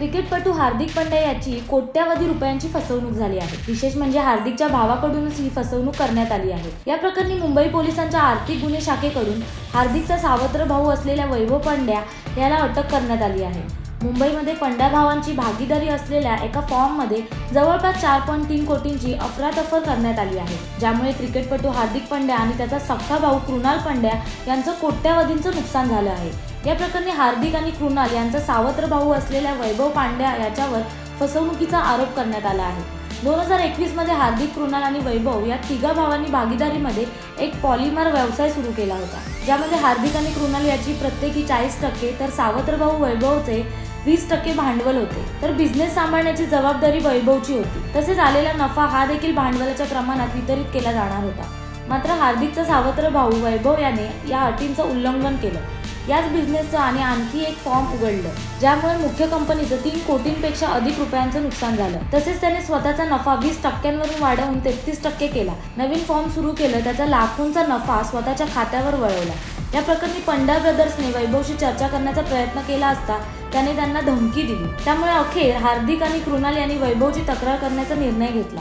क्रिकेटपटू हार्दिक पंड्या याची कोट्यावधी रुपयांची फसवणूक झाली आहे. विशेष म्हणजे हार्दिकच्या भावाकडूनच ही फसवणूक करण्यात आली आहे. या प्रकरणी मुंबई पोलिसांच्या आर्थिक गुन्हे शाखेकडून हार्दिकचा सावत्र भाऊ असलेल्या वैभव पंड्या याला अटक करण्यात आली आहे. मुंबईमध्ये पंड्या भावांची भागीदारी असलेल्या एका फॉर्ममध्ये जवळपास चार पॉईंट तीन कोटींची अफरातफर करण्यात आली आहे. ज्यामुळे क्रिकेटपटू हार्दिक पंड्या आणि त्याचा सख्खा भाऊ कृणाल पंड्या यांचं कोट्यावधींचं नुकसान झालं आहे. या प्रकरणी हार्दिक आणि कृणाल यांचा सावत्र भाऊ असलेल्या वैभव पांड्या याच्यावर फसवणुकीचा आरोप करण्यात आला आहे. दोन हजार एकवीसमध्ये हार्दिक कृणाल आणि वैभव या तिघा भावांनी भागीदारीमध्ये एक पॉलिमर व्यवसाय सुरू केला होता. ज्यामध्ये हार्दिक आणि कृणाल याची प्रत्येकी चाळीस टक्के तर सावत्र भाऊ वैभवचे वीस टक्के भांडवल होते. तर बिझनेस सांभाळण्याची जबाबदारी वैभवची होती. तसेच आलेला नफा हा देखील भांडवलाच्या प्रमाणात वितरित केला जाणार होता. मात्र हार्दिकचा सावत्र भाऊ वैभव याने या अटींचं उल्लंघन केलं. याच बिझनेसचं आणि आणखी एक फॉर्म उघडलं ज्यामुळे मुख्य कंपनीचं तीन कोटींपेक्षा अधिक रुपयांचं नुकसान झालं. तसेच त्याने स्वतःचा नफा वीस टक्क्यांवरून वाढवून तेहतीस टक्के केला. नवीन फॉर्म सुरू केलं त्याचा लाखोंचा नफा स्वतःच्या खात्यावर वळवला. या प्रकरणी पंडा ब्रदर्सने वैभवशी चर्चा करण्याचा प्रयत्न केला असता त्याने त्यांना धमकी दिली. त्यामुळे अखेर हार्दिक आणि कृणाल यांनी वैभवची तक्रार करण्याचा निर्णय घेतला.